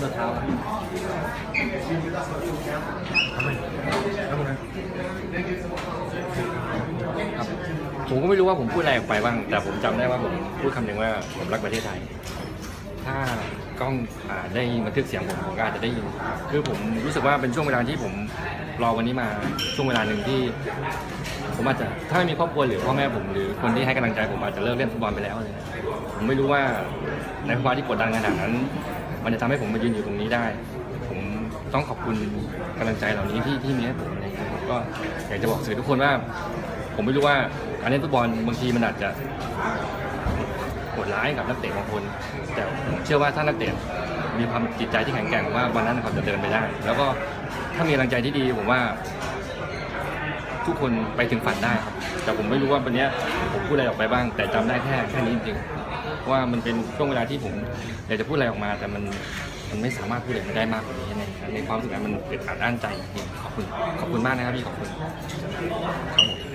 คนละเท้าครับทำไมทำไมครับผมก็ไม่รู้ว่าผมพูดอะไรออกไปบ้าง แต่ผมจำได้ว่าผมพูดคำหนึ่งว่าผมรักประเทศไทย ถ้ากล้องอ่าได้บันทึกเสียงผมผมก็อาจจะได้ยิน คือผมรู้สึกว่าเป็นช่วงเวลาที่ผมรอวันนี้มาช่วงเวลาหนึ่งที่ ผมอาจจะถ้าไม่มีครอบครัวหรือพ่อแม่ผมหรือคนที่ให้กำลังใจผมอาจจะเลิกเล่นฟุตบอลไปแล้วเลยนะผมไม่รู้ว่าในภาวะที่กดดันขนาดนั้น มันจะทำให้ผมมายืนอยู่ตรงนี้ได้ ผมต้องขอบคุณกำลังใจเหล่านี้ที่ที่มีให้ผมอะไรเงี้ยครับก็อยากจะบอกสื่อทุกคนว่า ผมไม่รู้ว่าการเล่นฟุตบอลบางทีมันอาจจะโหดร้ายกับนักเตะบางคน แต่ผมเชื่อว่าถ้านักเตะมีความจิตใจที่แข็งแกร่งว่าวันนั้นเขาจะเดินไปได้ แล้วก็ถ้ามีกำลังใจที่ดีผมว่า ทุกคนไปถึงฝันได้ครับ แต่ผมไม่รู้ว่าวันนี้ผมพูดอะไรออกไปบ้าง แต่จำได้แค่แค่นี้จริง เพราะว่ามันเป็นช่วงเวลาที่ผมอยากจะพูดอะไรออกมา แต่มันมันไม่สามารถพูดอะไรได้มากกว่านี้ในในความรู้สึกนั้นมันเกิดอัดอั้นใจจริงๆขอบคุณขอบคุณมากนะครับพี่ขอบคุณครับผม